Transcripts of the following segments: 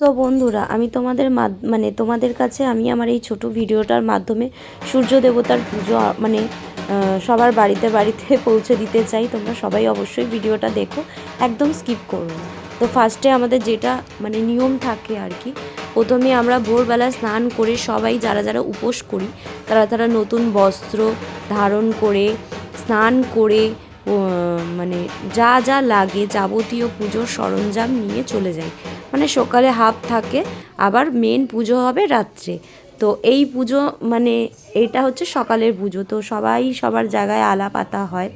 তো বন্ধুরা, আমি তোমাদের মানে তোমাদের কাছে আমি আমার এই ছোট ভিডিওটার মাধ্যমে সূর্য দেবতার পুজো মানে সবার বাড়িতে বাড়িতে পৌঁছে দিতে চাই। তোমরা সবাই অবশ্যই ভিডিওটা দেখো, একদম স্কিপ করো তো ফার্স্টে আমাদের যেটা মানে নিয়ম থাকে আর কি, প্রথমে আমরা ভোরবেলা স্নান করে সবাই যারা যারা উপোস করি, তারা তারা নতুন বস্ত্র ধারণ করে, স্নান করে মানে যা যা লাগে যাবতীয় পুজোর সরঞ্জাম নিয়ে চলে যাই। মানে সকালে হাফ থাকে, আবার মেন পুজো হবে রাত্রে। তো এই পুজো মানে এইটা হচ্ছে সকালের পুজো, তো সবাই সবার জায়গায় আলা পাতা হয়।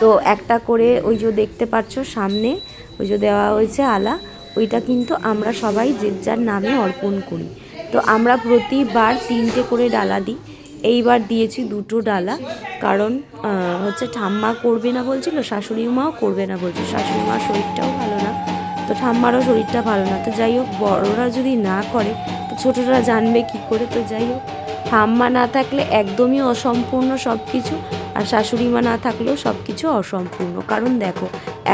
তো একটা করে ওই যে দেখতে পাচ্ছ সামনে, ওই যে দেওয়া হয়েছে আলা, ওইটা কিন্তু আমরা সবাই যে যার নামে অর্পণ করি। তো আমরা প্রতিবার তিনটে করে ডালা দিই। এইবার দিয়েছি দুটো ডালা, কারণ হচ্ছে ঠাম্মা করবে না বলছিল, শাশুড়ি মাও করবে না বলছিল। শাশুড়ি মার শরীরটাও ভালো না। তো ঠাম্মারও শরীরটা ভালো না। তো যাই হোক, বড়রা যদি না করে, তো ছোটরা জানবে কি করে। তো যাই হোক, ঠাম্মা না থাকলে একদমই অসম্পূর্ণ সব কিছু আর শাশুড়ি মা না থাকলেও সব কিছু অসম্পূর্ণ। কারণ দেখো,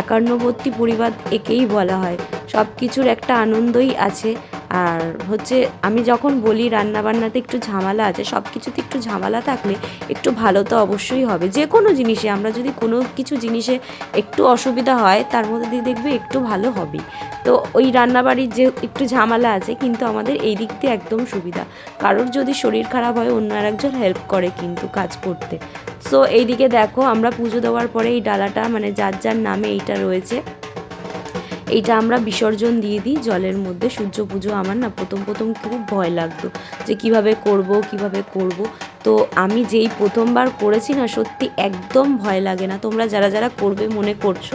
একান্নবর্তী পরিবার একেই বলা হয়। সব কিছুর একটা আনন্দই আছে। আর হচ্ছে আমি যখন বলি রান্না বান্নাতে একটু ঝামেলা আছে সব কিছুতে একটু ঝামেলা থাকলে একটু ভালো তো অবশ্যই হবে। যে কোনো জিনিসে আমরা যদি কোনো কিছু জিনিসে একটু অসুবিধা হয়, তার মধ্যে দিয়ে দেখবে একটু ভালো হবেই তো ওই রান্নাবাড়ির যে একটু ঝামেলা আছে, কিন্তু আমাদের এই দিক দিয়ে একদম সুবিধা। কারোর যদি শরীর খারাপ হয়, অন্য একজন হেল্প করে কিন্তু কাজ করতে। সো এইদিকে দেখো, আমরা পুজো দেওয়ার পরে এই ডালাটা মানে যার যার নামে এইটা রয়েছে। এইটা আমরা বিসর্জন দিয়ে দিই জলের মধ্যে। সূর্য পুজো আমার না প্রথম প্রথম খুব ভয় লাগতো যে কীভাবে করব কীভাবে করব। তো আমি যেই প্রথমবার করেছি না, সত্যি একদম ভয় লাগে না। তোমরা যারা যারা করবে মনে করছ,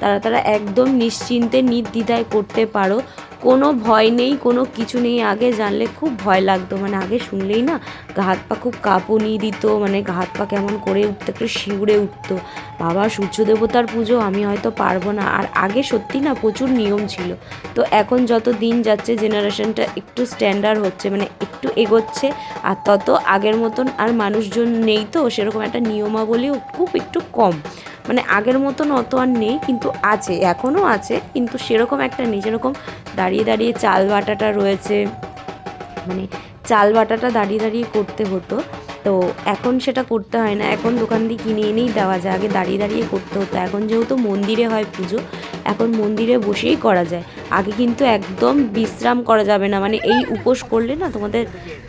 তারা তারা একদম নিশ্চিন্তে নির্দ্বিধায় করতে পারো। কোনো ভয় নেই, কোনো কিছু নেই। আগে জানলে খুব ভয় লাগতো। মানে আগে শুনলেই না, গা হাত পা খুব কাঁপুনি দিত। মানে গা হাত পা কেমন করে উঠতে, একটু শিউরে উঠতো। বাবা, সূর্য দেবতার পুজো আমি হয়তো পারব না। আর আগে সত্যি না প্রচুর নিয়ম ছিল। তো এখন যত দিন যাচ্ছে, জেনারেশনটা একটু স্ট্যান্ডার্ড হচ্ছে মানে একটু এগোচ্ছে। আর তত আগের মতন আর মানুষজন নেই তো, সেরকম একটা নিয়মাবলীও খুব একটু কম। মানে আগের মতন অত আর নেই, কিন্তু আছে, এখনও আছে, কিন্তু সেরকম একটা নেই। যেরকম দাঁড়িয়ে দাঁড়িয়ে চাল বাটাটা রয়েছে। মানে চাল বাটাটা দাঁড়িয়ে দাঁড়িয়ে করতে হতো। তো এখন সেটা করতে হয় না। এখন দোকান দিয়ে কিনে এনেই দেওয়া যায়। আগে দাঁড়িয়ে দাঁড়িয়ে করতে হতো। এখন যেহেতু মন্দিরে হয় পুজো, এখন মন্দিরে বসেই করা যায়। আগে কিন্তু একদম বিশ্রাম করা যাবে না। মানে এই উপোস করলে না তোমাদের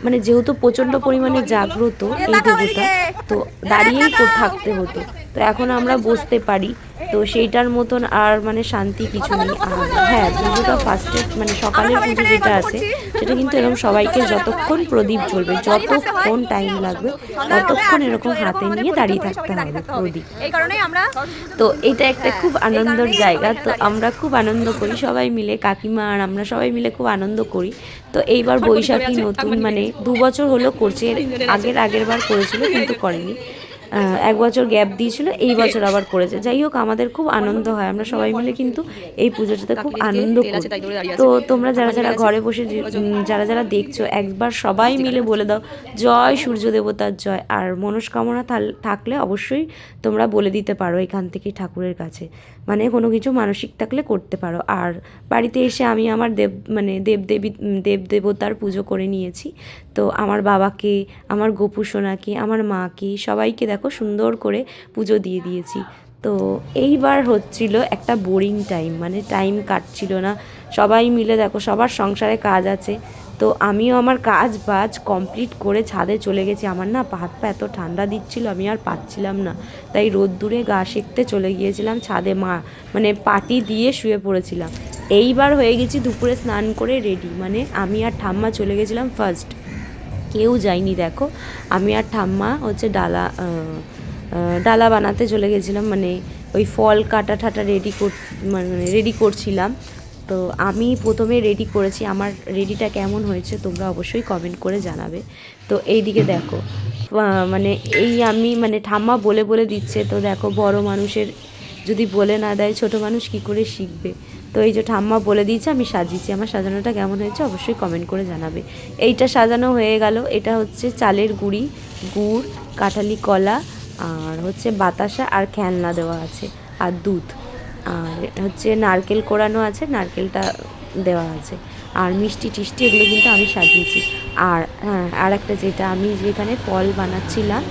মানে যেহেতু প্রচণ্ড পরিমাণে জাগ্রত এই দেবতা তো দাঁড়িয়েই থাকতে হতো। তো এখন আমরা বসতে পারি। তো সেইটার মতন আর মানে শান্তি কিছু নেই। আর হ্যাঁ পুজোটা ফার্স্টে মানে সকালের পুজো যেটা আছে সেটা কিন্তু এরকম সবাইকে যতক্ষণ প্রদীপ জ্বলবে যতক্ষণ টাইম লাগবে ততক্ষণ এরকম হাতে নিয়ে দাঁড়িয়ে থাকতে হবে প্রদীপ। এই কারণেই আমরা তো এটা একটা খুব আনন্দের জায়গা। তো আমরা খুব আনন্দ করি সবাই মিলে কাকিমা আর আমরা সবাই মিলে খুব আনন্দ করি। তো এইবার বৈশাখী নতুন মানে দু বছর হলো করছে আগের আগের বার করেছিল কিন্তু করেনি। এক বছর গ্যাপ দিয়েছিল এই বছর আবার করেছে। যাই হোক আমাদের খুব আনন্দ হয়। আমরা সবাই মিলে কিন্তু এই পুজোটাতে খুব আনন্দ করি। তো তোমরা যারা যারা ঘরে বসে যারা যারা দেখছ একবার সবাই মিলে বলে দাও জয় সূর্য দেবতার জয়। আর মনস্কামনা থাকলে অবশ্যই তোমরা বলে দিতে পারো এখান থেকে ঠাকুরের কাছে। মানে কোনো কিছু মানসিক থাকলে করতে পারো। আর বাড়িতে এসে আমি আমার দেব মানে দেবদেবী দেব দেবতার পুজো করে নিয়েছি। তো আমার বাবাকে আমার গোপু সোনাকে আমার মাকে সবাইকে দেখো সুন্দর করে পুজো দিয়ে দিয়েছি। তো এইবার হচ্ছিল একটা বোরিং টাইম মানে টাইম কাটছিল না। সবাই মিলে দেখো, সবার সংসারে কাজ আছে। তো আমিও আমার কাজ বাজ কমপ্লিট করে ছাদে চলে গেছি। আমার না হাত পা এত ঠান্ডা দিচ্ছিল, আমি আর পাচ্ছিলাম না। তাই রোদ্দুরে গা সেঁকতে চলে গিয়েছিলাম ছাদে মা মানে পাটি দিয়ে শুয়ে পড়েছিলাম। এইবার হয়ে গেছি দুপুরে স্নান করে রেডি মানে আমি আর ঠাম্মা চলে গেছিলাম ফার্স্ট কেউ যায়নি, দেখো। আমি আর ঠাম্মা হচ্ছে ডালা ডালা বানাতে চলে গেছিলাম মানে ওই ফল কাটা ঠাটা রেডি কর মানে রেডি করছিলাম। তো আমি প্রথমে রেডি করেছি, আমার রেডিটা কেমন হয়েছে তোমরা অবশ্যই কমেন্ট করে জানাবে। তো এইদিকে দেখো মানে এই আমি মানে ঠাম্মা বলে বলে দিচ্ছে, তো দেখো বড় মানুষের যদি বলে না দেয়, ছোট মানুষ কি করে শিখবে? তো এই যে ঠাম্মা বলে দিয়েছে, আমি সাজিয়েছি। আমার সাজানোটা কেমন হয়েছে অবশ্যই কমেন্ট করে জানাবে। এইটা সাজানো হয়ে গেল। এটা হচ্ছে চালের গুঁড়ি, গুড়, কাঁঠালি কলা, আর হচ্ছে বাতাসা আর খেলনা দেওয়া আছে, আর দুধ। আর হচ্ছে নারকেল কোড়ানো আছে, নারকেলটা দেওয়া আছে। আর মিষ্টি টিষ্টি এগুলো কিন্তু আমি সাজিয়েছি। আর হ্যাঁ আর একটা যেটা আমি যেখানে ফল বানাচ্ছিলাম,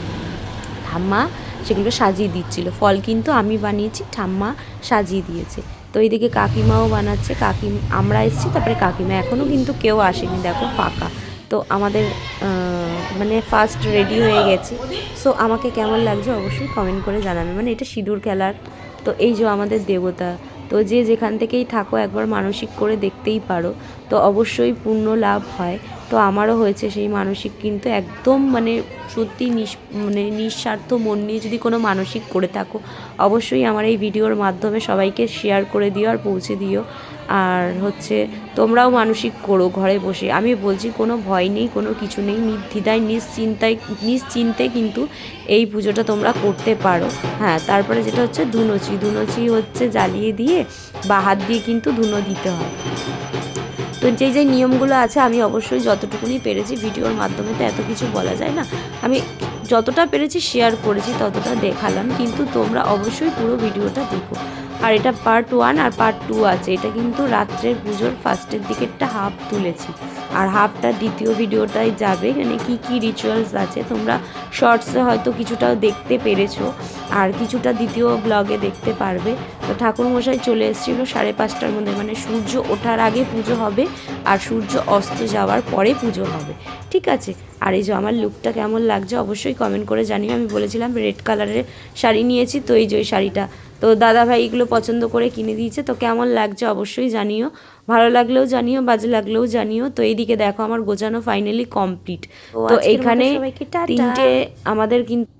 ঠাম্মা সেগুলো সাজিয়ে দিচ্ছিল। ফল কিন্তু আমি বানিয়েছি, ঠাম্মা সাজিয়ে দিয়েছে। তো এইদিকে কাকিমাও বানাচ্ছে কাকি আমরা এসেছি, তারপরে কাকিমা এখনও কিন্তু কেউ আসেনি, দেখো ফাঁকা। তো আমাদের মানে ফার্স্ট রেডি হয়ে গেছে। সো আমাকে কেমন লাগছে অবশ্যই কমেন্ট করে জানাবে। মানে এটা সিঁদুর খেলার। তো এই যে আমাদের দেবতা, তো যে যেখান থেকেই থাকো, একবার মানসিক করে দেখতেই পারো। তো অবশ্যই পূর্ণ লাভ হয়। তো আমারও হয়েছে সেই মানসিক, কিন্তু একদম মানে সত্যি নিঃ মানে নিঃস্বার্থ মন নিয়ে যদি কোনো মানসিক করে থাকো, অবশ্যই আমার এই ভিডিওর মাধ্যমে সবাইকে শেয়ার করে দিও আর পৌঁছে দিও। আর হচ্ছে তোমরাও মানসিক করো ঘরে বসে। আমি বলছি কোনো ভয় নেই, কোনো কিছু নেই, নির্দ্বিধায়, নিশ্চিন্তায়, নিশ্চিন্তে কিন্তু এই পুজোটা তোমরা করতে পারো। হ্যাঁ তারপরে যেটা হচ্ছে ধুনোচি ধুনোচি হচ্ছে জ্বালিয়ে দিয়ে বা হাত দিয়ে কিন্তু ধুনো দিতে হয়। তো যে যে নিয়মগুলো আছে, আমি অবশ্যই যতটুকুনি পেরেছি ভিডিওর মাধ্যমে, তো এত কিছু বলা যায় না। আমি যতটা পেরেছি শেয়ার করেছি, ততটা দেখালাম। কিন্তু তোমরা অবশ্যই পুরো ভিডিওটা দেখো। আর এটা পার্ট ওয়ান আর পার্ট টু আছে। এটা কিন্তু রাত্রের পুজোর ফার্স্টের দিকেরটা হাফ তুলেছি। আর হাফটা দ্বিতীয় ভিডিওটাই যাবে। মানে কি কি রিচুয়ালস আছে? তোমরা শর্টসে হয়তো কিছুটাও দেখতে পেরেছ। আর কিছুটা দ্বিতীয় ব্লগে দেখতে পারবে। তো ঠাকুরমশাই চলে এসেছিল সাড়ে পাঁচটার মধ্যে। মানে সূর্য ওঠার আগে পুজো হবে আর সূর্য অস্ত যাওয়ার পরে পুজো হবে। ঠিক আছে? আর এই যে আমার লুকটা কেমন লাগছে অবশ্যই কমেন্ট করে জানিও। আমি বলেছিলাম রেড কালারের শাড়ি নিয়েছি তো এই যে ওই শাড়িটা। তো দাদা ভাই এগুলো পছন্দ করে কিনে দিয়েছে তো কেমন লাগছে অবশ্যই জানিও। ভালো লাগলেও জানিও বাজে লাগলেও জানিও। তো এইদিকে দেখো আমার গোছানো ফাইনালি কমপ্লিট তো এখানে তিনটে আমাদের কিন্তু